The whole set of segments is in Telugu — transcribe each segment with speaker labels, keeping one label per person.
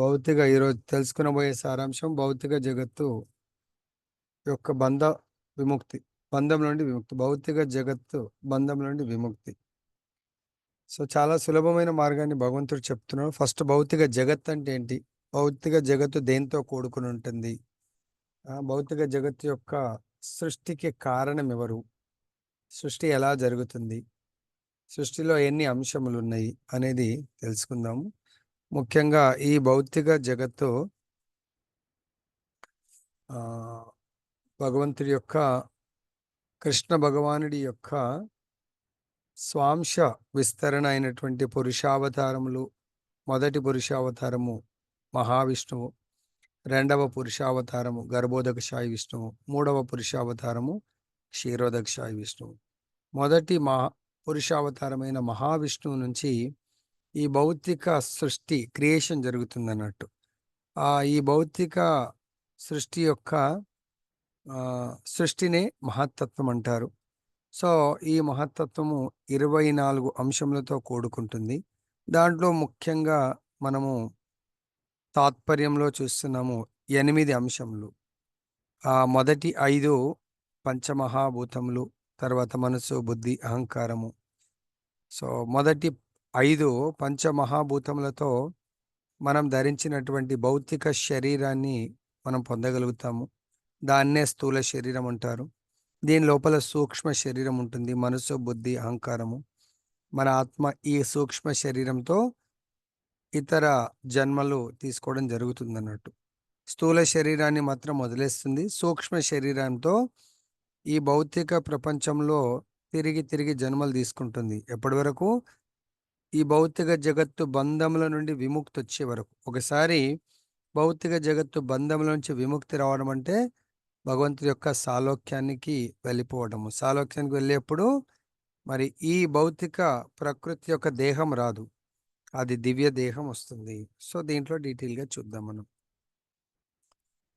Speaker 1: భౌతిక ఈరోజు తెలుసుకునబోయే సారాంశం భౌతిక జగత్తు యొక్క బంధ విముక్తి బంధం నుండి విముక్తి భౌతిక జగత్తు బంధం నుండి విముక్తి. సో చాలా సులభమైన మార్గాన్ని భగవంతుడు చెప్తున్నాడు. ఫస్ట్ భౌతిక జగత్ అంటే ఏంటి? భౌతిక జగత్తు దేంతో కూడుకుని ఉంటుంది? భౌతిక జగత్తు యొక్క సృష్టికి కారణం ఎవరు? సృష్టి ఎలా జరుగుతుంది? సృష్టిలో ఎన్ని అంశములు ఉన్నాయి అనేది తెలుసుకుందాము ముఖ్యంగా ఈ భౌతిక జగత్తు భగవంతుడి యొక్క కృష్ణ భగవానుడి యొక్క స్వాంశ విస్తరణ అయినటువంటి పురుషావతారములు మొదటి పురుషావతారము మహావిష్ణువు రెండవ పురుషావతారము గర్భోదక సాయి విష్ణువు మూడవ పురుషావతారము క్షీరోదక సాయి విష్ణువు. మొదటి మహా పురుషావతారమైన మహావిష్ణువు నుంచి ఈ భౌతిక సృష్టి క్రియేషన్ జరుగుతుంది అన్నట్టు ఈ భౌతిక సృష్టి యొక్క సృష్టినే మహత్తత్వం అంటారు. సో ఈ మహత్తత్వము ఇరవై నాలుగు అంశములతో కూడుకుంటుంది. దాంట్లో ముఖ్యంగా మనము తాత్పర్యంలో చూస్తున్నాము ఎనిమిది అంశములు. ఆ మొదటి ఐదు పంచమహాభూతములు తర్వాత మనసు బుద్ధి అహంకారము. సో మొదటి ఐదు పంచమహాభూతములతో మనం ధరించినటువంటి భౌతిక శరీరాన్ని మనం పొందగలుగుతాము. దాన్నే స్థూల శరీరం అంటారు. దీని లోపల సూక్ష్మ శరీరం ఉంటుంది. మనసు బుద్ధి అహంకారము. మన ఆత్మ ఈ సూక్ష్మ శరీరంతో ఇతర జన్మలు తీసుకోవడం జరుగుతుంది అన్నట్టు స్థూల శరీరాన్ని మాత్రం వదిలేస్తుంది. సూక్ష్మ శరీరంతో ఈ భౌతిక ప్రపంచంలో తిరిగి తిరిగి జన్మలు తీసుకుంటుంది. ఎప్పటి వరకు ఈ భౌతిక జగత్తు బంధముల నుండి విముక్తి వచ్చే వరకు. ఒకసారి భౌతిక జగత్తు బంధముల నుంచి విముక్తి రావడం అంటే భగవంతుడి యొక్క సాలోక్యానికి వెళ్ళిపోవడము. సాలోక్యానికి వెళ్ళేప్పుడు మరి ఈ భౌతిక ప్రకృతి యొక్క దేహం రాదు. అది దివ్య దేహం వస్తుంది. సో దీంట్లో డీటెయిల్గా చూద్దాం మనం.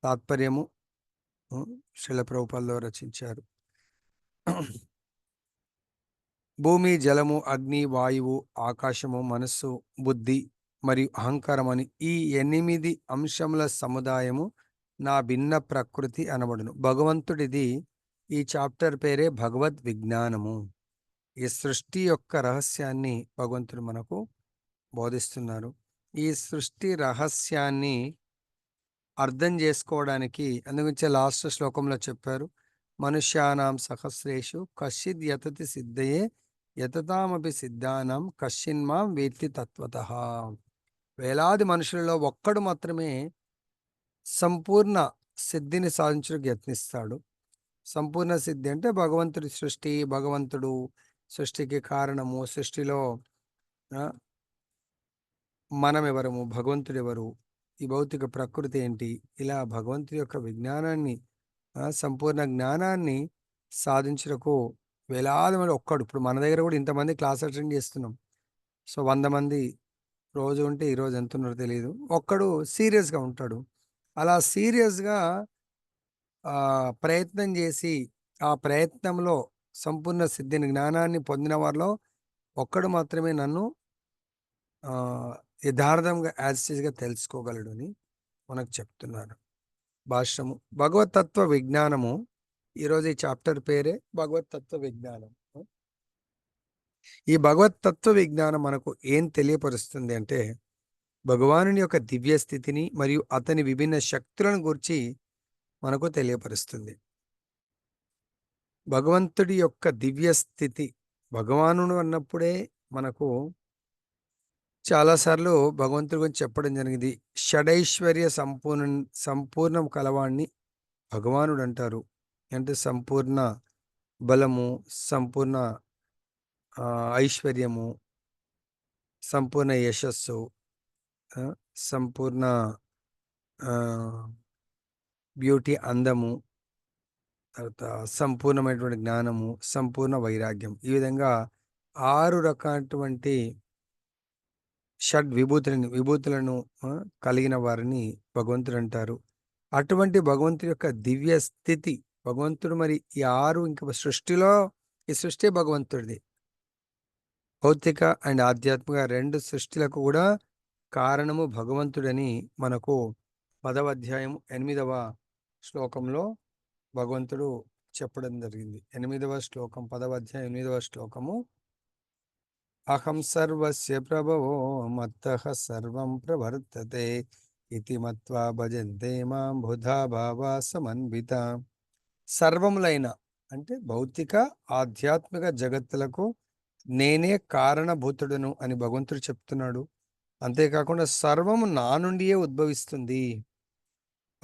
Speaker 1: తాత్పర్యము శిల ప్రభుపాల్లో రచించారు. భూమి జలము అగ్ని వాయువు ఆకాశము మనస్సు బుద్ధి మరియు అహంకారం అని ఈ ఎనిమిది అంశముల సముదాయము నా భిన్న ప్రకృతి అనబడును. భగవంతుడిది ఈ చాప్టర్ పేరే భగవద్ విజ్ఞానము. ఈ సృష్టి యొక్క రహస్యాన్ని భగవంతుడు మనకు బోధిస్తున్నారు. ఈ సృష్టి రహస్యాన్ని అర్థం చేసుకోవడానికి అందుగురించే లాస్ట్ శ్లోకంలో చెప్పారు మనుష్యానాం సహస్రేషు కశ్చిద్ యతతి సిద్ధయే యతతామపి సిద్ధానం కశ్చిన్మాం వీర్తి తత్వత. వేలాది మనుషులలో ఒక్కడు మాత్రమే సంపూర్ణ సిద్ధిని సాధించడానికి యత్నిస్తాడు. సంపూర్ణ సిద్ధి అంటే భగవంతుడి సృష్టి భగవంతుడు సృష్టికి కారణము సృష్టిలో మనమెవరము మనం ఎవరము భగవంతుడు ఎవరు ఈ భౌతిక ప్రకృతి ఏంటి ఇలా భగవంతుడి యొక్క విజ్ఞానాన్ని సంపూర్ణ జ్ఞానాన్ని సాధించుటకు వేలాది మంది ఒక్కడు. ఇప్పుడు మన దగ్గర కూడా ఇంతమంది క్లాస్ అటెండ్ చేస్తున్నాం. సో వంద మంది రోజు ఉంటే ఈరోజు ఎంత ఉన్నారో తెలియదు ఒక్కడు సీరియస్గా ఉంటాడు. అలా సీరియస్గా ప్రయత్నం చేసి ఆ ప్రయత్నంలో సంపూర్ణ సిద్ధిని జ్ఞానాన్ని పొందిన వారిలో ఒక్కడు మాత్రమే నన్ను యథార్థంగా యాజిటీస్గా తెలుసుకోగలడు అని మనకు చెప్తున్నారు. భాష్యము. భగవతత్వ విజ్ఞానము ఈరోజు ఈ చాప్టర్ పేరే భగవతత్వ విజ్ఞానం. ఈ భగవతత్వ విజ్ఞానం మనకు ఏం తెలియపరుస్తుంది అంటే భగవానుని యొక్క దివ్య స్థితిని మరియు అతని విభిన్న శక్తులను గురించి మనకు తెలియపరుస్తుంది. భగవంతుడి యొక్క దివ్య స్థితి భగవానుడు అన్నప్పుడే మనకు చాలాసార్లు భగవంతుడి గురించి చెప్పడం జరిగింది. షడైశ్వర్య సంపూర్ణ సంపూర్ణం కలవాణ్ణి భగవానుడు అంటారు అంటే సంపూర్ణ బలము సంపూర్ణ ఐశ్వర్యము సంపూర్ణ యశస్సు సంపూర్ణ బ్యూటీ అందము తర్వాత సంపూర్ణమైనటువంటి జ్ఞానము సంపూర్ణ వైరాగ్యం. ఈ విధంగా ఆరు రకాలటువంటి షడ్ విభూతులను విభూతులను కలిగిన వారిని భగవంతుడు అంటారు. అటువంటి భగవంతుడి యొక్క దివ్య స్థితి భగవంతుడు మరి ఈ ఆరు ఇంకా సృష్టిలో ఈ సృష్టి భగవంతుడిది. భౌతిక అండ్ ఆధ్యాత్మిక రెండు సృష్టిలకు కూడా కారణము భగవంతుడని మనకు పదవ అధ్యాయం ఎనిమిదవ శ్లోకంలో భగవంతుడు చెప్పడం జరిగింది. ఎనిమిదవ శ్లోకం పదవ అధ్యాయం ఎనిమిదవ శ్లోకము. అహం సర్వస్య ప్రభవో మత్త సర్వం ప్రవర్తతే ఇది మత్వా భజంతే మాం బుధా భావా సమన్విత సర్వములైన అంటే భౌతిక ఆధ్యాత్మిక జగత్తులకు నేనే కారణభూతుడను అని భగవంతుడు చెప్తున్నాడు. అంతేకాకుండా సర్వము నా నుండియే ఉద్భవిస్తుంది.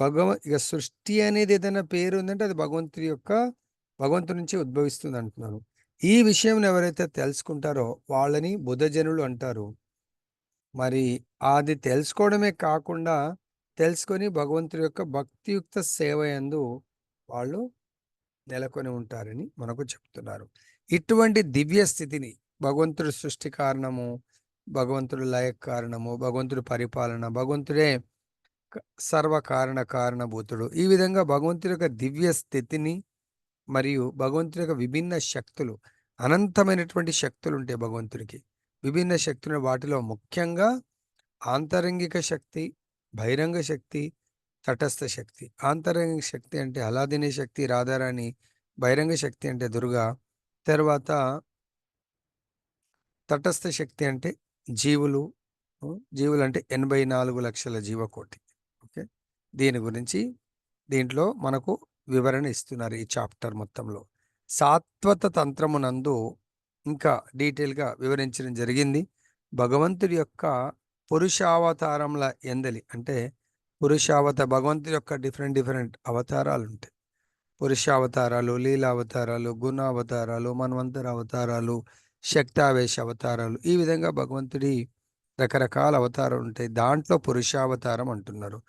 Speaker 1: భగవ ఇక సృష్టి అనేది ఏదైనా పేరు ఉందంటే అది భగవంతుడి యొక్క భగవంతుడి నుంచి ఉద్భవిస్తుంది అంటున్నాను. ఈ విషయం ఎవరైతే తెలుసుకుంటారో వాళ్ళని బుధజనులు అంటారు. మరి అది తెలుసుకోవడమే కాకుండా తెలుసుకొని భగవంతుడి యొక్క భక్తియుక్త సేవ యందు వాళ్ళు నెలకొని ఉంటారని మనకు చెప్తున్నారు. ఇటువంటి దివ్య స్థితిని భగవంతుడి సృష్టి కారణము భగవంతుడు లయ కారణము భగవంతుడి పరిపాలన భగవంతుడే సర్వకారణ కారణభూతుడు ఈ విధంగా భగవంతుడి యొక్క దివ్య స్థితిని మరియు భగవంతుడి యొక్క విభిన్న శక్తులు అనంతమైనటువంటి శక్తులు ఉంటాయి భగవంతుడికి. విభిన్న శక్తులు వాటిలో ముఖ్యంగా ఆంతరంగిక శక్తి బహిరంగ శక్తి తటస్థ శక్తి. ఆంతరంగ శక్తి అంటే అలాదినే శక్తి రాధారాణి బహిరంగ శక్తి అంటే దుర్గా. తర్వాత తటస్థ శక్తి అంటే జీవులు. జీవులు అంటే ఎనభై నాలుగు లక్షల జీవకోటి. ఓకే? దీని గురించి దీంట్లో మనకు వివరణ ఇస్తున్నారు ఈ చాప్టర్ మొత్తంలో. సాత్వత తంత్రమునందు ఇంకా డీటెయిల్గా వివరించడం జరిగింది. భగవంతుడి యొక్క పురుషావతారంల ఎందలి అంటే పురుషావత భగవంతుడి యొక్క డిఫరెంట్ డిఫరెంట్ అవతారాలు ఉంటాయి పురుషావతారాలు లీలావతారాలు గుణావతారాలు మన్వంతర అవతారాలు శక్తావేశ అవతారాలు ఈ విధంగా భగవంతుడి రకరకాల అవతారాలు ఉంటాయి దాంట్లో పురుషావతారం అంటున్నారు.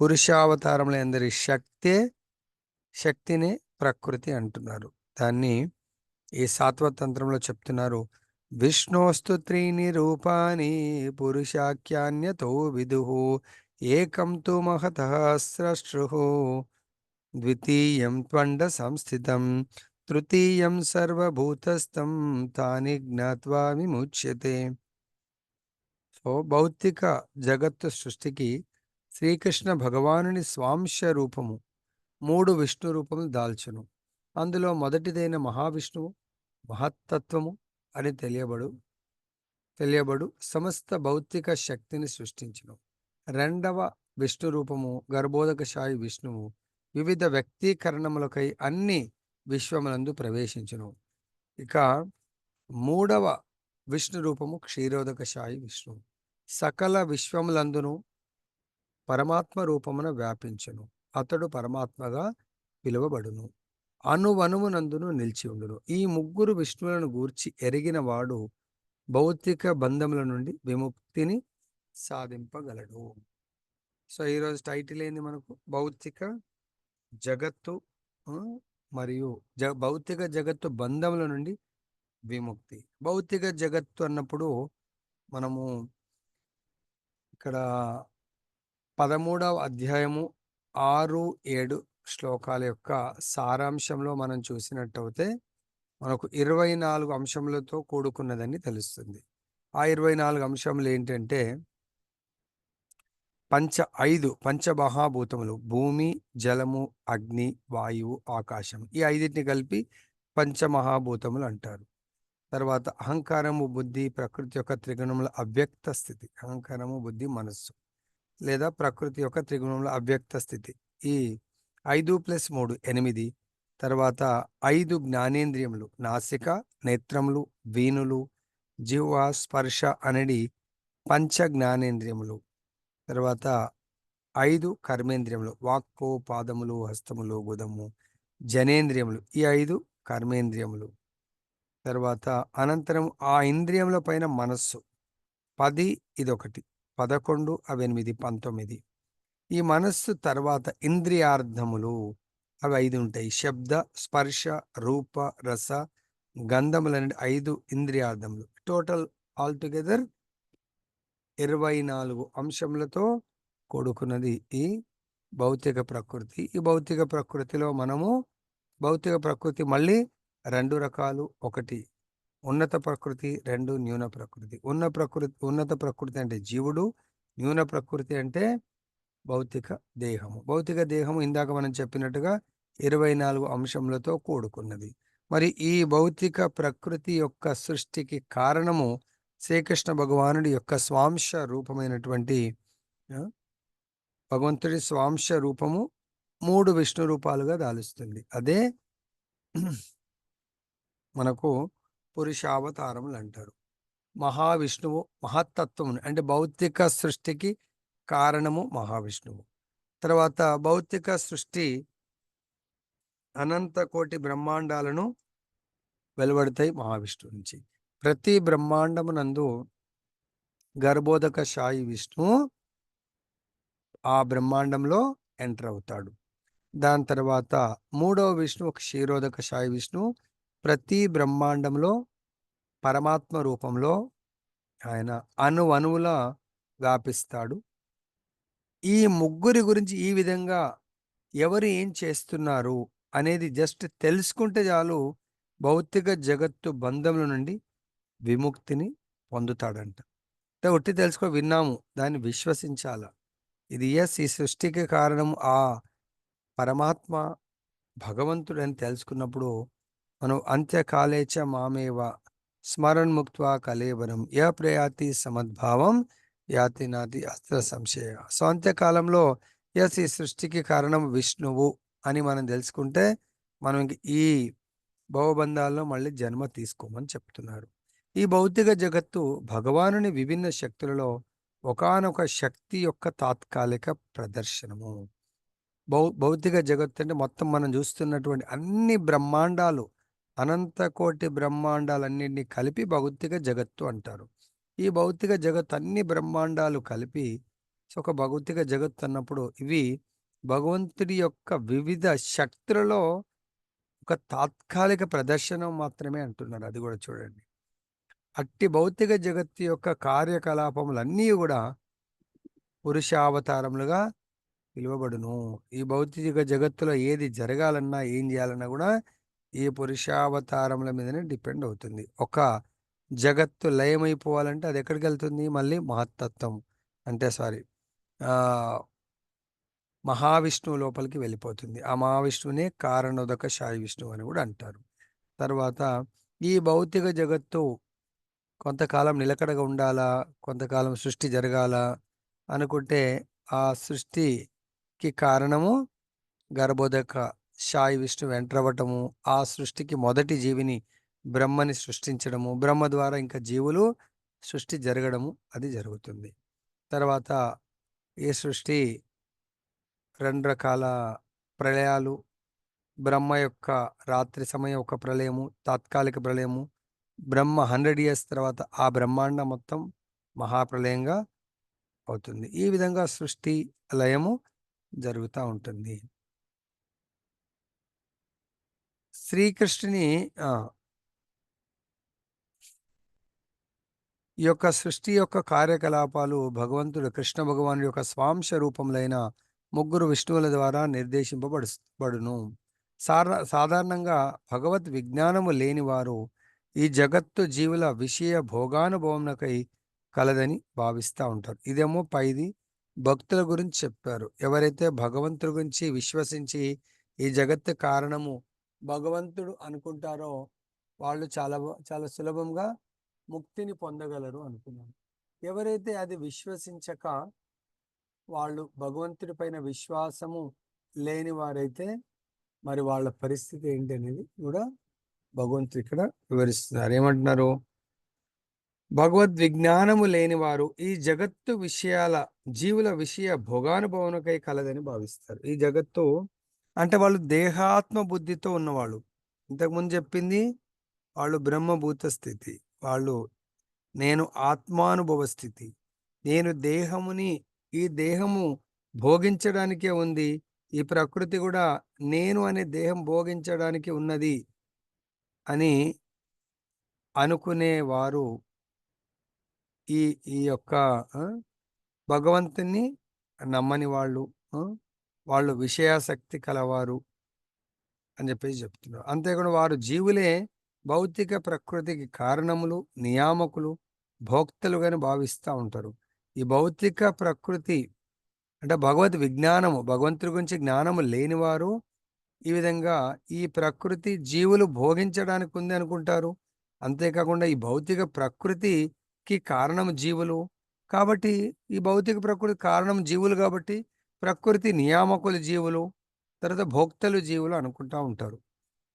Speaker 1: పురుషావతారంలో అందరి శక్తే శక్తినే ప్రకృతి అంటున్నారు. దాన్ని ఈ సాత్వతంత్రంలో చెప్తున్నారు. విష్ణోస్తు త్రీని రూపాని పురుషాఖ్యాన్యతో విధు ఏకం తు మహత స్రష్టృ ద్వితీయం త్వండ సంస్థితం తృతీయం సర్వభూతస్థం తాని జ్ఞాత్వా విముచ్యతే. సో భౌతిక జగత్తు సృష్టికి శ్రీకృష్ణ భగవానుని స్వాంశ రూపము మూడు విష్ణు రూపములు దాల్చును. అందులో మొదటిదైన మహావిష్ణువు మహత్తత్వము అని తెలియబడు తెలియబడు సమస్త భౌతిక శక్తిని సృష్టించును. రెండవ విష్ణు రూపము గర్భోదకశాయి విష్ణువు వివిధ వ్యక్తీకరణములకై అన్ని విశ్వములందు ప్రవేశించును. ఇక మూడవ విష్ణు రూపము క్షీరోదకశాయి విష్ణువు. సకల విశ్వములందును పరమాత్మ రూపమున వ్యాపించును. అతడు పరమాత్మగా పిలువబడును. అణువణువునందును నిలిచి ఉండును. ఈ ముగ్గురు విష్ణువులను గూర్చి ఎరిగిన వాడు భౌతిక బంధముల నుండి విముక్తిని సాధింపగలడు. సో ఈరోజు టైటిల్ ఏంది మనకు? భౌతిక జగత్తు మరియు జ భౌతిక జగత్తు బంధముల నుండి విముక్తి. భౌతిక జగత్తు అన్నప్పుడు మనము ఇక్కడ పదమూడవ అధ్యాయము ఆరు ఏడు శ్లోకాల యొక్క సారాంశంలో మనం చూసినట్టయితే మనకు ఇరవై నాలుగు అంశములతో కూడుకున్నదని తెలుస్తుంది. ఆ ఇరవై నాలుగు అంశములు ఏంటంటే పంచ ఐదు పంచమహాభూతములు. భూమి జలము అగ్ని వాయువు ఆకాశం ఈ ఐదింటిని కలిపి పంచమహాభూతములు అంటారు. తర్వాత అహంకారము బుద్ధి ప్రకృతి యొక్క త్రిగుణముల అవ్యక్త స్థితి. అహంకారము బుద్ధి మనస్సు లేదా ప్రకృతి యొక్క త్రిగుణముల అవ్యక్త స్థితి. ఈ ఐదు ప్లస్ మూడు ఎనిమిది. తర్వాత ఐదు జ్ఞానేంద్రియములు. నాసిక నేత్రములు వీణులు జిహ్వ స్పర్శ అనేది పంచ జ్ఞానేంద్రియములు తర్వాత ఐదు కర్మేంద్రియములు వాక్కు పాదములు హస్తములు గుదము జనేంద్రియములు ఈ ఐదు కర్మేంద్రియములు. తర్వాత అనంతరం ఆ ఇంద్రియముల పైన మనస్సు. పది ఇదొకటి పదకొండు అవి ఎనిమిది పంతొమ్మిది. ఈ మనస్సు తర్వాత ఇంద్రియార్థములు అవి ఐదు ఉంటాయి. శబ్ద స్పర్శ రూప రస గంధములనే ఐదు ఇంద్రియార్థములు. టోటల్ ఆల్ టుగెదర్ ఇరవై నాలుగు అంశములతో కూడుకున్నది ఈ భౌతిక ప్రకృతి. ఈ భౌతిక ప్రకృతిలో మనము భౌతిక ప్రకృతి మళ్ళీ రెండు రకాలు. ఒకటి ఉన్నత ప్రకృతి రెండు న్యూన ప్రకృతి. ఉన్న ప్రకృతి ఉన్నత ప్రకృతి అంటే జీవుడు న్యూన ప్రకృతి అంటే భౌతిక దేహము. భౌతిక దేహము ఇందాక మనం చెప్పినట్టుగా ఇరవై నాలుగు అంశములతో కూడుకున్నది. మరి ఈ భౌతిక ప్రకృతి యొక్క సృష్టికి కారణము శ్రీకృష్ణ భగవానుడి యొక్క స్వాంశ రూపమైనటువంటి భగవంతుడి స్వాంశ రూపము మూడు విష్ణు రూపాలుగా దాలుస్తుంది. అదే మనకు పురుషావతారములు అంటారు మహావిష్ణువు మహత్తత్వము అంటే భౌతిక సృష్టికి కారణము మహావిష్ణువు. తర్వాత భౌతిక సృష్టి అనంత కోటి బ్రహ్మాండాలను వెలువడతాయి మహావిష్ణువు నుంచి. ప్రతి బ్రహ్మాండమునందు గర్భోదక సాయి విష్ణువు ఆ బ్రహ్మాండంలో ఎంటర్ అవుతాడు. దాని తర్వాత మూడవ విష్ణువు క్షీరోదక సాయి విష్ణు ప్రతి బ్రహ్మాండంలో పరమాత్మ రూపంలో ఆయన అణు అణువుల వ్యాపిస్తాడు. ఈ ముగ్గురి గురించి ఈ విధంగా ఎవరు ఏం చేస్తున్నారు అనేది జస్ట్ తెలుసుకుంటే చాలు భౌతిక జగత్తు బంధముల నుండి విముక్తిని పొందుతాడంట. అంటే ఒట్టి తెలుసుకో విన్నాము దాన్ని విశ్వసించాల. ఇది ఎస్ ఈ సృష్టికి కారణం ఆ పరమాత్మ భగవంతుడని తెలుసుకున్నప్పుడు మనం అంత్యకాలేచ మామేవ స్మరణ్ముక్త్వా కలేవరం య ప్రయాతి సమద్భావం యాతి నాతి అస్త్ర సంశయ. సో అంత్యకాలంలో ఎస్ ఈ సృష్టికి కారణం విష్ణువు అని మనం తెలుసుకుంటే మనం ఈ భవబంధాల్లో మళ్ళీ జన్మ తీసుకోమని చెప్తున్నారు. ఈ భౌతిక జగత్తు భగవానుని విభిన్న శక్తులలో ఒకానొక శక్తి యొక్క తాత్కాలిక ప్రదర్శనము. భౌ భౌతిక జగత్తు అంటే మొత్తం మనం చూస్తున్నటువంటి అన్ని బ్రహ్మాండాలు అనంత కోటి బ్రహ్మాండాలన్నింటినీ కలిపి భౌతిక జగత్తు అంటారు. ఈ భౌతిక జగత్తు అన్ని బ్రహ్మాండాలు కలిపి సో ఒక భౌతిక జగత్తు అన్నప్పుడు ఇవి భగవంతుడి యొక్క వివిధ శక్తులలో ఒక తాత్కాలిక ప్రదర్శనం మాత్రమే అంటున్నారు. అది కూడా చూడండి. అట్టి భౌతిక జగత్తు యొక్క కార్యకలాపములన్నీ కూడా పురుషావతారములుగా పిలువబడును. ఈ భౌతిక జగత్తులో ఏది జరగాలన్నా ఏం చేయాలన్నా కూడా ఈ పురుషావతారముల మీదనే డిపెండ్ అవుతుంది. ఒక జగత్తు లయమైపోవాలంటే అది ఎక్కడికి వెళ్తుంది? మళ్ళీ మహత్తత్వం. అంటే సారీ మహావిష్ణువు లోపలికి వెళ్ళిపోతుంది. ఆ మహావిష్ణువునే కారణోదక సాయి విష్ణువు అని కూడా అంటారు. తర్వాత ఈ భౌతిక జగత్తు కొంతకాలం నిలకడగా ఉండాలా? కొంతకాలం సృష్టి జరగాల? అనుకుంటే ఆ సృష్టికి కారణము గర్భోదక సాయి విష్ణు వెంట్రవటము ఆ సృష్టికి మొదటి జీవిని బ్రహ్మని సృష్టించడము. బ్రహ్మ ద్వారా ఇంకా జీవులు సృష్టి జరగడము. అది జరుగుతుంది. తర్వాత ఈ సృష్టి రెండు రకాల ప్రళయాలు. బ్రహ్మ యొక్క రాత్రి సమయం ఒక ప్రళయము తాత్కాలిక ప్రళయము బ్రహ్మ హండ్రెడ్ ఇయర్స్ తర్వాత ఆ బ్రహ్మాండం మొత్తం మహాప్రలయంగా అవుతుంది. ఈ విధంగా సృష్టి లయము జరుగుతూ ఉంటుంది. శ్రీకృష్ణుని ఈ యొక్క సృష్టి యొక్క కార్యకలాపాలు భగవంతుడు కృష్ణ భగవాను యొక్క స్వాంశ రూపములైన ముగ్గురు విష్ణువుల ద్వారా నిర్దేశింపబడు బడును. సాధారణంగా భగవద్ విజ్ఞానము లేనివారు ఈ జగత్తు జీవుల విషయ భోగానుభవంకై కలదని భావిస్తూ ఉంటారు. ఇదేమో పైది భక్తుల గురించి చెప్పారు. ఎవరైతే భగవంతుడి గురించి విశ్వసించి ఈ జగత్తు కారణము భగవంతుడు అనుకుంటారో వాళ్ళు చాలా చాలా సులభంగా ముక్తిని పొందగలరు అనుకున్నాను. ఎవరైతే అది విశ్వసించక వాళ్ళు భగవంతుడి పైన విశ్వాసము లేని వారైతే మరి వాళ్ళ పరిస్థితి ఏంటి అనేది కూడా భగవంతుడు ఇక్కడ వివరిస్తున్నారు. ఏమంటున్నారు? భగవద్ విజ్ఞానము లేని వారు ఈ జగత్తు విషయాల జీవుల విషయ భోగానుభవనకై కలదని భావిస్తారు. ఈ జగత్తు అంటే వాళ్ళు దేహాత్మ బుద్ధితో ఉన్నవాళ్ళు. ఇంతకుముందు చెప్పింది వాళ్ళు బ్రహ్మభూత స్థితి వాళ్ళు నేను ఆత్మానుభవ స్థితి నేను దేహముని ఈ దేహము భోగించడానికే ఉంది ఈ ప్రకృతి కూడా నేను అనే దేహం భోగించడానికి ఉన్నది అని అనుకునేవారు. ఈ ఈ యొక్క భగవంతుని నమ్మని వాళ్ళు వాళ్ళు విషయాసక్తి కలవారు అని చెప్పేసి చెప్తున్నారు. అంతేకాకుండా వారు జీవులే భౌతిక ప్రకృతికి కారణములు నియామకులు భోక్తలుగాని భావిస్తూ ఉంటారు. ఈ భౌతిక ప్రకృతి అంటే భగవద్ విజ్ఞానము భగవంతుడి గురించి జ్ఞానము లేనివారు ఈ విధంగా ఈ ప్రకృతి జీవులు భోగించడానికి ఉంది అనుకుంటారు. అంతేకాకుండా ఈ భౌతిక ప్రకృతికి కారణం జీవులు. కాబట్టి ఈ భౌతిక ప్రకృతి కారణం జీవులు కాబట్టి ప్రకృతి నియామకులు జీవులు తర్వాత భోక్తలు జీవులు అనుకుంటా ఉంటారు.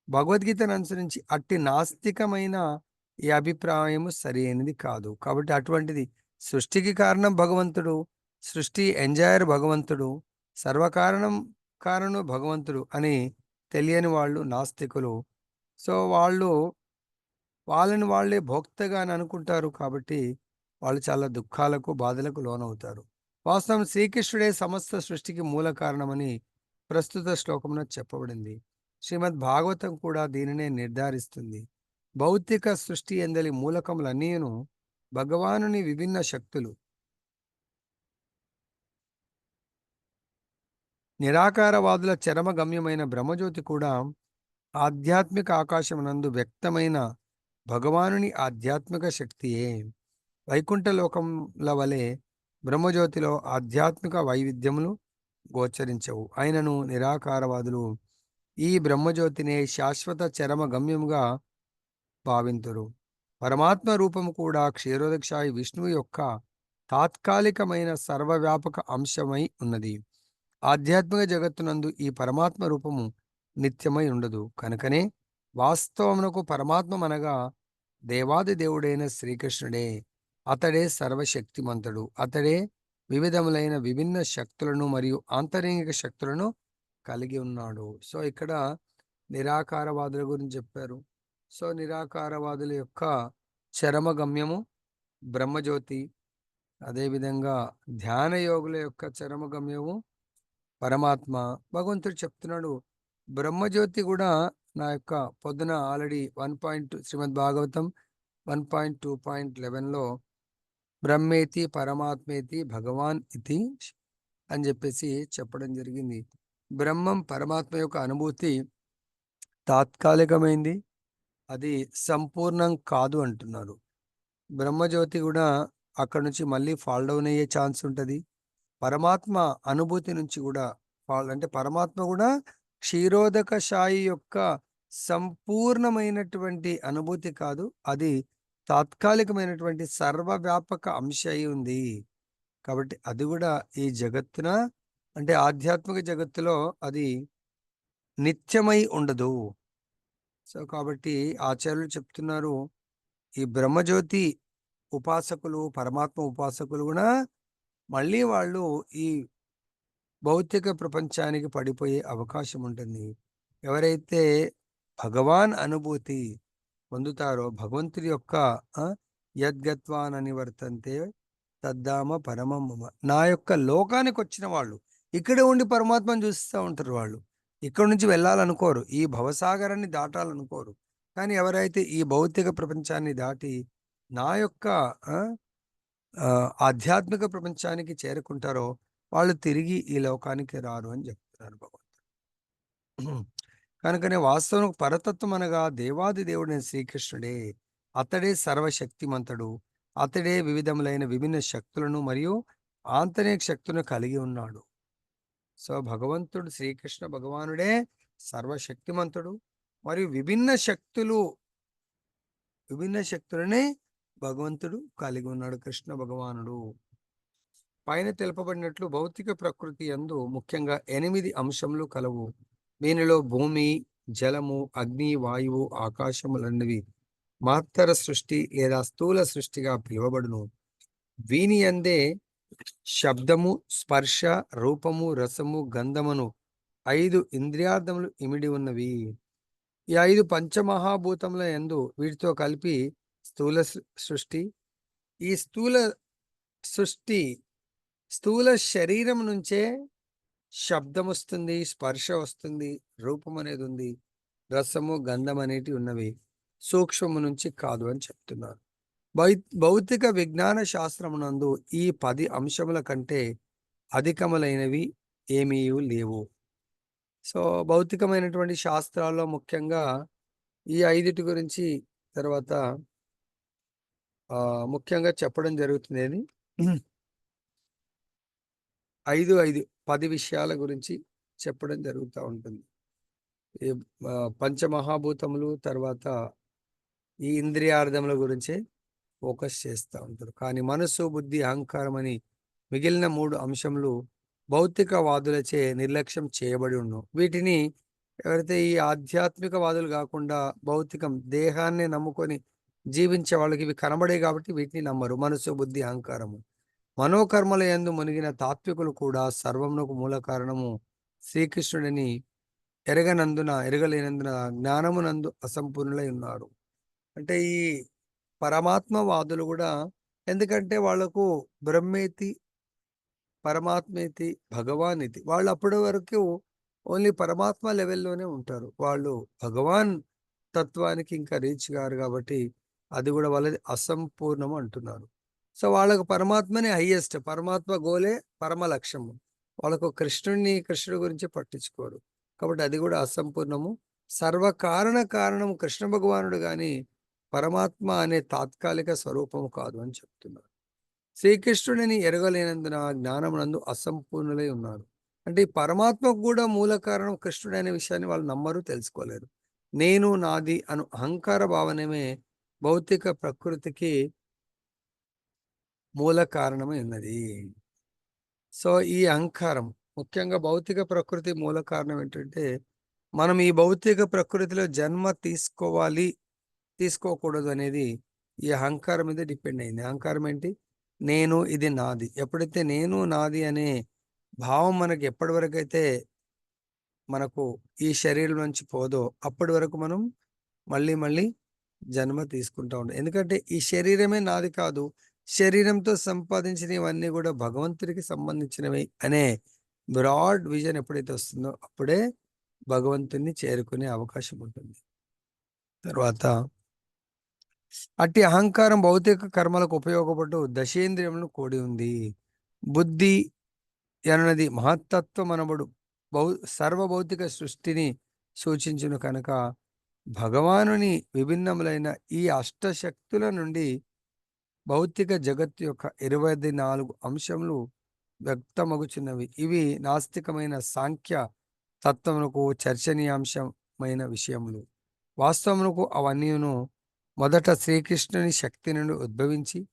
Speaker 1: భగవద్గీతను అనుసరించి అట్టి నాస్తికమైన ఈ అభిప్రాయము సరైనది కాదు. కాబట్టి అటువంటిది సృష్టికి కారణం భగవంతుడు సృష్టి ఎంజాయర్ భగవంతుడు సర్వకారణం కారణం భగవంతుడు అని తెలియని వాళ్ళు నాస్తికులు. సో వాళ్ళు వాళ్ళని వాళ్ళే భోక్తగా అని అనుకుంటారు కాబట్టి వాళ్ళు చాలా దుఃఖాలకు బాధలకు లోనవుతారు. వాస్తవం శ్రీకృష్ణుడే సమస్త సృష్టికి మూల కారణమని ప్రస్తుత శ్లోకంలో చెప్పబడింది. శ్రీమద్ భాగవతం కూడా దీనినే నిర్ధారిస్తుంది. భౌతిక సృష్టి ఎందలి మూలకములన్నీను భగవానుని విభిన్న శక్తులు. నిరాకారవాదుల చరమగమ్యమైన బ్రహ్మజ్యోతి కూడా ఆధ్యాత్మిక ఆకాశమునందు వ్యక్తమైన భగవానుని ఆధ్యాత్మిక శక్తియే. వైకుంఠలోకంల వలె బ్రహ్మజ్యోతిలో ఆధ్యాత్మిక వైవిధ్యములు గోచరించవు. ఆయనను నిరాకారవాదులు ఈ బ్రహ్మజ్యోతినే శాశ్వత చరమ గమ్యముగా భావింతురు. పరమాత్మ రూపము కూడా క్షీరోదక్షాయి విష్ణువు యొక్క తాత్కాలికమైన సర్వవ్యాపక అంశమై ఉన్నది. ఆధ్యాత్మిక జగత్తునందు ఈ పరమాత్మ రూపము నిత్యమై ఉండదు. కనుకనే వాస్తవమునకు పరమాత్మ అనగా దేవాది దేవుడైన శ్రీకృష్ణుడే అతడే సర్వశక్తిమంతుడు. అతడే వివిధములైన విభిన్న శక్తులను మరియు ఆంతరింగిక శక్తులను కలిగి ఉన్నాడు. సో ఇక్కడ నిరాకారవాదుల గురించి చెప్పారు. సో నిరాకారవాదుల యొక్క చరమ గమ్యము బ్రహ్మజ్యోతి అదేవిధంగా ధ్యాన యోగుల యొక్క చరమ గమ్యము పరమాత్మ భగవంతుడు చెప్తున్నాడు. బ్రహ్మజ్యోతి కూడా నా యొక్క పొద్దున already one point Shrimad Bhagavatam one point two point లెవెన్లో బ్రహ్మేతి పరమాత్మేతి భగవాన్ ఇది అని చెప్పేసి చెప్పడం జరిగింది. బ్రహ్మం పరమాత్మ యొక్క అనుభూతి తాత్కాలికమైంది. అది సంపూర్ణం కాదు అంటున్నారు. బ్రహ్మజ్యోతి కూడా అక్కడ నుంచి మళ్ళీ ఫాల్ డౌన్ అయ్యే ఛాన్స్ ఉంటుంది. పరమాత్మ అనుభూతి నుంచి కూడా అంటే పరమాత్మ కూడా క్షీరోదక షాయి యొక్క సంపూర్ణమైనటువంటి అనుభూతి కాదు అది తాత్కాలికమైనటువంటి సర్వవ్యాపక అంశ అయి ఉంది. కాబట్టి అది కూడా ఈ జగత్తున అంటే ఆధ్యాత్మిక జగత్తులో అది నిత్యమై ఉండదు. సో కాబట్టి ఆచార్యులు చెప్తున్నారు ఈ బ్రహ్మజ్యోతి ఉపాసకులు పరమాత్మ ఉపాసకులు కూడా మళ్ళీ వాళ్ళు ఈ భౌతిక ప్రపంచానికి పడిపోయే అవకాశం ఉంటుంది. ఎవరైతే భగవాన్ అనుభూతి పొందుతారో భగవంతుడి యొక్క యద్గత్వాన్ అని వర్తంతే తద్దామ పరమమ్మ నా యొక్క లోకానికి వచ్చిన వాళ్ళు ఇక్కడే ఉండి పరమాత్మను చూస్తూ ఉంటారు వాళ్ళు. ఇక్కడ నుంచి వెళ్ళాలనుకోరు ఈ భవసాగరాన్ని దాటాలనుకోరు. కానీ ఎవరైతే ఈ భౌతిక ప్రపంచాన్ని దాటి నా యొక్క ఆధ్యాత్మిక ప్రపంచానికి చేరుకుంటారో వాళ్ళు తిరిగి ఈ లోకానికి రారు అని చెప్తున్నారు భగవంతుడు. కనుకనే వాస్తవం పరతత్వం అనగా దేవాది దేవుడైన శ్రీకృష్ణుడే అతడే సర్వశక్తిమంతుడు అతడే వివిధములైన విభిన్న శక్తులను మరియు ఆంతరిక శక్తులను కలిగి ఉన్నాడు. సో భగవంతుడు శ్రీకృష్ణ భగవానుడే సర్వశక్తిమంతుడు మరియు విభిన్న శక్తులు విభిన్న శక్తులనే భగవంతుడు కలిగి ఉన్నాడు కృష్ణ భగవానుడు. పైన తెలుపబడినట్లు భౌతిక ప్రకృతి ఎందు ముఖ్యంగా ఎనిమిది అంశములు కలవు. దీనిలో భూమి జలము అగ్ని వాయువు ఆకాశములన్నవి మహత్తర సృష్టి లేదా స్థూల సృష్టిగా పిలువబడును. వీని అందే శబ్దము స్పర్శ రూపము రసము గంధమును ఐదు ఇంద్రియార్థములు ఇమిడి ఉన్నవి. ఈ ఐదు పంచమహాభూతముల ఎందు వీటితో కలిపి స్థూల సృష్టి. ఈ స్థూల సృష్టి స్థూల శరీరం నుంచే శబ్దం వస్తుంది స్పర్శ వస్తుంది రూపం అనేది ఉంది రసము గంధం అనేటివి ఉన్నవి సూక్ష్మము నుంచి కాదు అని చెప్తున్నారు. భౌతిక విజ్ఞాన శాస్త్రమునందు ఈ పది అంశముల కంటే అధికములైనవి ఏమీ లేవు. సో భౌతికమైనటువంటి శాస్త్రాల్లో ముఖ్యంగా ఈ ఐదుటి గురించి తర్వాత ముఖ్యంగా చెప్పడం జరుగుతుంది ఐదు ఐదు పది విషయాల గురించి చెప్పడం జరుగుతూ ఉంటుంది. ఈ పంచమహాభూతములు తర్వాత ఈ ఇంద్రియార్థముల గురించే ఫోకస్ చేస్తూ ఉంటారు. కానీ మనస్సు బుద్ధి అహంకారం అని మిగిలిన మూడు అంశములు భౌతికవాదులచే నిర్లక్ష్యం చేయబడి ఉన్ను వీటిని ఎవరైతే ఈ ఆధ్యాత్మికవాదులు కాకుండా భౌతికం దేహాన్ని నమ్ముకొని జీవించే వాళ్ళకి ఇవి కనబడే కాబట్టి వీటిని నమ్మరు. మనసు బుద్ధి అహంకారము. మనోకర్మల యందు మునిగిన తాత్వికులు కూడా సర్వమునకు మూల కారణము శ్రీకృష్ణుడిని ఎరగనందున ఎరగలేనందున జ్ఞానమునందు అసంపూర్ణులై ఉన్నారు. అంటే ఈ పరమాత్మవాదులు కూడా ఎందుకంటే వాళ్ళకు బ్రహ్మేతి పరమాత్మేతి భగవాన్ ఇది వాళ్ళు అప్పటి వరకు ఓన్లీ పరమాత్మ లెవెల్లోనే ఉంటారు. వాళ్ళు భగవాన్ తత్వానికి ఇంకా రీచ్ గారు కాబట్టి అది కూడా వాళ్ళది అసంపూర్ణము అంటున్నారు. సో వాళ్ళకు పరమాత్మనే హయ్యెస్ట్ పరమాత్మ గోలే పరమ లక్ష్యము. వాళ్ళకు కృష్ణుడిని కృష్ణుడి గురించి పట్టించుకోరు. కాబట్టి అది కూడా అసంపూర్ణము. సర్వకారణ కారణము కృష్ణ భగవానుడు కానీ పరమాత్మ అనే తాత్కాలిక స్వరూపము కాదు అని చెప్తున్నారు. శ్రీకృష్ణుడిని ఎరగలేనందున జ్ఞానమునందు అసంపూర్ణులై ఉన్నారు. అంటే ఈ పరమాత్మకు కూడా మూల కారణం కృష్ణుడు అనే విషయాన్ని వాళ్ళు నమ్మరు తెలుసుకోలేరు. నేను నాది అను అహంకార భావనమే భౌతిక ప్రకృతికి మూల కారణమై ఉన్నది సో ఈ అహంకారం ముఖ్యంగా భౌతిక ప్రకృతి మూల కారణం ఏంటంటే మనం ఈ భౌతిక ప్రకృతిలో జన్మ తీసుకోవాలి తీసుకోకూడదు అనేది ఈ అహంకారం మీద డిపెండ్ అయింది. అహంకారం ఏంటి? నేను ఇది నాది. ఎప్పుడైతే నేను నాది అనే భావం మనకి ఎప్పటి వరకు అయితే మనకు ఈ శరీరం నుంచి పోదో అప్పటి వరకు మనం మళ్ళీ మళ్ళీ జన్మ తీసుకుంటా ఉండే. ఎందుకంటే ఈ శరీరమే నాది కాదు శరీరంతో సంపాదించినవన్నీ కూడా భగవంతుడికి సంబంధించినవి అనే బ్రాడ్ విజన్ ఎప్పుడైతే వస్తుందో అప్పుడే భగవంతుణ్ణి చేరుకునే అవకాశం ఉంటుంది. తర్వాత అట్టి అహంకారం భౌతిక కర్మలకు ఉపయోగపడు దశేంద్రియములను కూడి ఉంది. బుద్ధి అనది మహత్తత్వం అనబడు భౌ సర్వభౌతిక సృష్టిని సూచించును కనుక భగవానుని విభిన్నములైన ఈ అష్టశక్తుల నుండి భౌతిక జగత్తు యొక్క ఇరవై నాలుగు అంశములు వ్యక్తమగుచున్నవి. ఇవి నాస్తికమైన సాంఖ్య తత్వమునకు చర్చనీయాంశమైన విషయములు. వాస్తవమునకు అవన్నీను మొదట శ్రీకృష్ణుని శక్తి నుండి ఉద్భవించి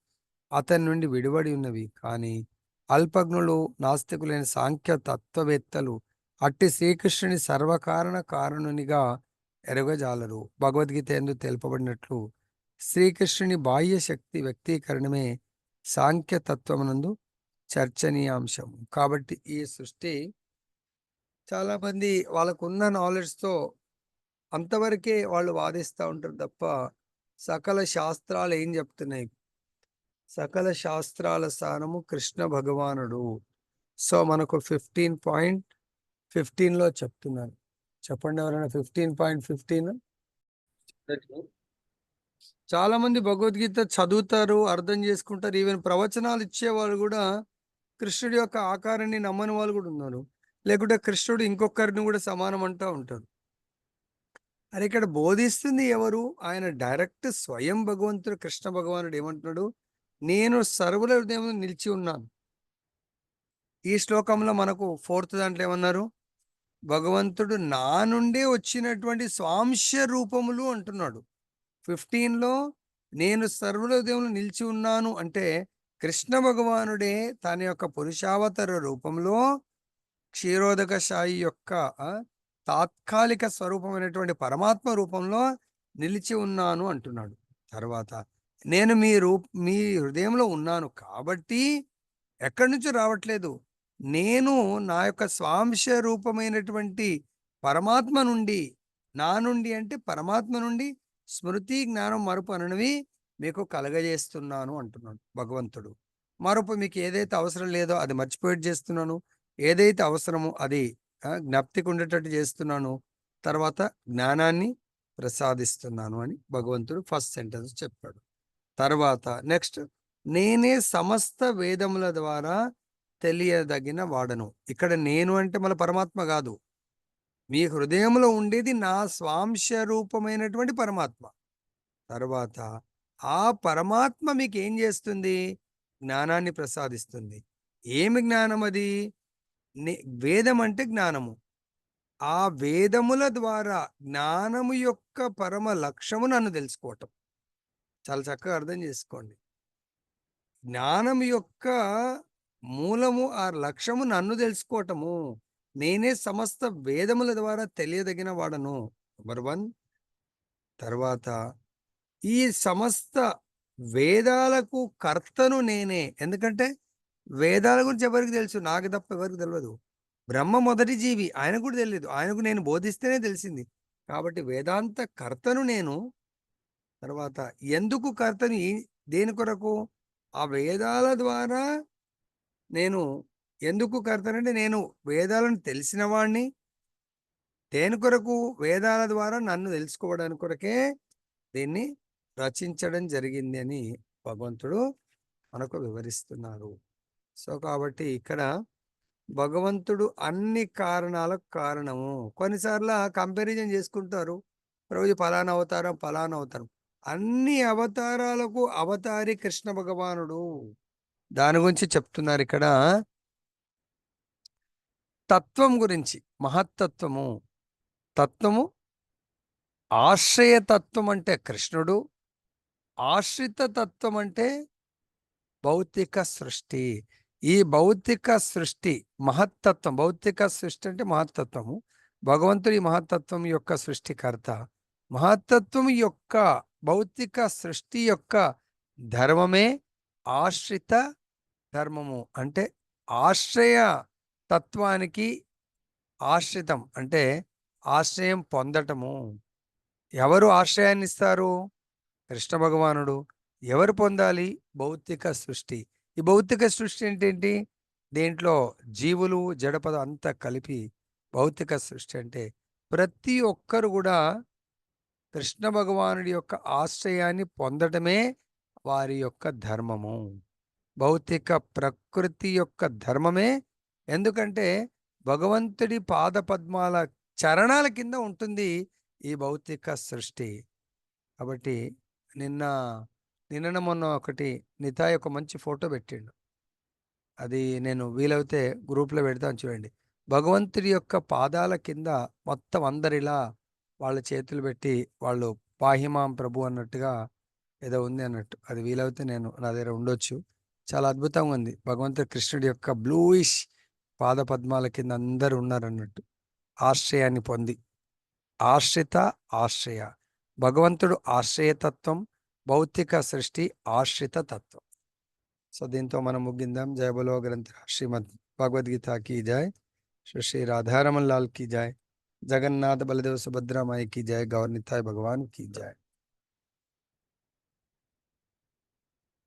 Speaker 1: అతని నుండి విడివడి ఉన్నవి. కానీ అల్పజ్ఞులు నాస్తికులైన సాంఖ్య తత్వవేత్తలు అట్టి శ్రీకృష్ణుని సర్వకారణ కారణునిగా ఎరగజాలరు. భగవద్గీత ఎందు తెలుపబడినట్లు శ్రీకృష్ణుని బాహ్య శక్తి వ్యక్తీకరణమే సాంఖ్యతత్వమునందు చర్చనీయాంశం. కాబట్టి ఈ సృష్టి చాలామంది వాళ్ళకున్న నాలెడ్జ్తో అంతవరకే వాళ్ళు వాదిస్తూ ఉంటారు తప్ప సకల శాస్త్రాలు ఏం చెప్తున్నాయి? సకల శాస్త్రాల స్థానము కృష్ణ భగవానుడు. సో మనకు ఫిఫ్టీన్ పాయింట్ ఫిఫ్టీన్లో చెప్తున్నారు. చెప్పండి ఎవరైనా? ఫిఫ్టీన్ పాయింట్ ఫిఫ్టీన్ చాలా మంది భగవద్గీత చదువుతారు అర్థం చేసుకుంటారు. ఈవెన్ ప్రవచనాలు ఇచ్చేవాళ్ళు కూడా కృష్ణుడి యొక్క ఆకారాన్ని నమ్మని వాళ్ళు కూడా ఉన్నారు. లేకుంటే కృష్ణుడు ఇంకొకరిని కూడా సమానం అంటూ ఉంటారు. అరే ఇక్కడ బోధిస్తుంది ఎవరు? ఆయన డైరెక్ట్ స్వయం భగవంతుడు కృష్ణ భగవానుడు ఏమంటున్నాడు? నేను సర్వుల హృదయంలో నిలిచి ఉన్నాను. ఈ శ్లోకంలో మనకు ఫోర్త్ దాంట్లో ఏమన్నారు? భగవంతుడు నా నుండే వచ్చినటువంటి స్వాంశ రూపములు అంటున్నాడు. ఫిఫ్టీన్లో నేను సర్వలోదేవులు నిలిచి ఉన్నాను అంటే కృష్ణ భగవానుడే తన యొక్క పురుషావతార రూపంలో క్షీరోదక సాయి యొక్క తాత్కాలిక స్వరూపమైనటువంటి పరమాత్మ రూపంలో నిలిచి ఉన్నాను అంటున్నాడు. తర్వాత నేను మీ రూప్ మీ హృదయంలో ఉన్నాను కాబట్టి ఎక్కడి నుంచి రావట్లేదు? నేను నా యొక్క స్వాంశ రూపమైనటువంటి పరమాత్మ నుండి నా నుండి అంటే పరమాత్మ నుండి స్మృతి జ్ఞానం మరుపు అనవి మీకు కలగజేస్తున్నాను అంటున్నాడు భగవంతుడు. మరొక మీకు ఏదైతే అవసరం లేదో అది మర్చిపోయేట్ చేస్తున్నాను. ఏదైతే అవసరమో అది జ్ఞప్తికి ఉండేటట్టు చేస్తున్నాను. తర్వాత జ్ఞానాన్ని ప్రసాదిస్తున్నాను అని భగవంతుడు ఫస్ట్ సెంటెన్స్ చెప్పాడు. తర్వాత నెక్స్ట్ నేనే సమస్త వేదముల ద్వారా తెలియదగిన వాడను. ఇక్కడ నేను అంటే మన పరమాత్మ కాదు. మీ హృదయంలో ఉండేది నా స్వాంశ రూపమైనటువంటి పరమాత్మ. తర్వాత ఆ పరమాత్మ మీకు ఏం చేస్తుంది? జ్ఞానాన్ని ప్రసాదిస్తుంది. ఏమి జ్ఞానం అది? నే- వేదం అంటే జ్ఞానము. ఆ వేదముల ద్వారా జ్ఞానము యొక్క పరమ లక్ష్యము నన్ను తెలుసుకోవటం. చాలా చక్కగా అర్థం చేసుకోండి. జ్ఞానం యొక్క మూలము ఆ లక్ష్యము నన్ను తెలుసుకోవటము నేనే సమస్త వేదముల ద్వారా తెలియదగిన వాడను. నెంబర్ వన్ తర్వాత ఈ సమస్త వేదాలకు కర్తను నేనే. ఎందుకంటే వేదాల గురించి ఎవరికి తెలుసు? నాకు తప్ప ఎవరికి తెలియదు బ్రహ్మ మొదటి జీవి. ఆయన కూడా తెలియదు ఆయనకు నేను బోధిస్తేనే తెలిసింది. కాబట్టి వేదాంత కర్తను నేను. తర్వాత ఎందుకు కర్తను? దేని కొరకు? ఆ వేదాల ద్వారా నేను ఎందుకు కడతానంటే నేను వేదాలను తెలిసిన వాడిని దేని కొరకు వేదాల ద్వారా నన్ను తెలుసుకోవడానికి కొరకే దీన్ని రచించడం జరిగింది అని భగవంతుడు మనకు వివరిస్తున్నారు సో కాబట్టి ఇక్కడ భగవంతుడు అన్ని కారణాలకు కారణము. కొన్నిసార్లు కంపారిజన్ చేసుకుంటారు. రోజు ఫలాన ఫలానా అవతారం ఫలానా అవతారం. అన్ని అవతారాలకు అవతారి కృష్ణ భగవానుడు. దాని గురించి చెప్తున్నారు ఇక్కడ. తత్వం గురించి మహత్తత్వము. తత్వము ఆశ్రయతత్వం అంటే కృష్ణుడు ఆశ్రిత తత్వం అంటే భౌతిక సృష్టి. ఈ భౌతిక సృష్టి మహత్తత్వం భౌతిక సృష్టి అంటే మహత్తత్వము. భగవంతుడి మహత్తత్వం యొక్క సృష్టికర్త మహత్తత్వం యొక్క భౌతిక సృష్టి యొక్క ధర్మమే ఆశ్రిత ధర్మము అంటే ఆశ్రయ తత్వానికి ఆశ్రితం అంటే ఆశ్రయం పొందటము. ఎవరు ఆశ్రయాన్ని ఇస్తారు కృష్ణ భగవానుడు. ఎవరు పొందాలి? భౌతిక సృష్టి. ఈ భౌతిక సృష్టి ఏంటేంటి? దీంట్లో జీవులు జడపద అంతా కలిపి భౌతిక సృష్టి అంటే ప్రతి ఒక్కరు కూడా కృష్ణ భగవానుడి యొక్క ఆశ్రయాన్ని పొందటమే వారి యొక్క ధర్మము. భౌతిక ప్రకృతి యొక్క ధర్మమే. ఎందుకంటే భగవంతుడి పాద పద్మాల చరణాల కింద ఉంటుంది ఈ భౌతిక సృష్టి. కాబట్టి నిన్న నిన్న మొన్న ఒకటి నితాయ్ ఒక మంచి ఫోటో పెట్టిండు. అది నేను వీలైతే గ్రూప్లో పెడతాను చూడండి. భగవంతుడి యొక్క పాదాల కింద మొత్తం అందరిలా వాళ్ళ చేతులు పెట్టి వాళ్ళు పాహిమాం ప్రభు అన్నట్టుగా ఏదో ఉంది అన్నట్టు. అది వీలవుతే నేను నా దగ్గర ఉండొచ్చు. చాలా అద్భుతంగా ఉంది. భగవంతుడు కృష్ణుడి యొక్క బ్లూయిష్ పాద పద్మాల కింద అందరూ ఉన్నారన్నట్టు. ఆశ్రయాన్ని పొంది. ఆశ్రిత ఆశ్రయ. భగవంతుడు ఆశ్రయతత్వం భౌతిక సృష్టి ఆశ్రిత తత్వం. సో దీంతో మనం ముగిందాం. జయబలో గ్రంథ శ్రీమద్ భగవద్గీత కీ జాయ్. శ్రీ శ్రీ రాధారమన్ లాల్కి జాయ్. జగన్నాథ బలదేవ సుభద్రామాయి కీ జాయ్. గౌర్నితాయ్ భగవాన్ కీ జాయ్.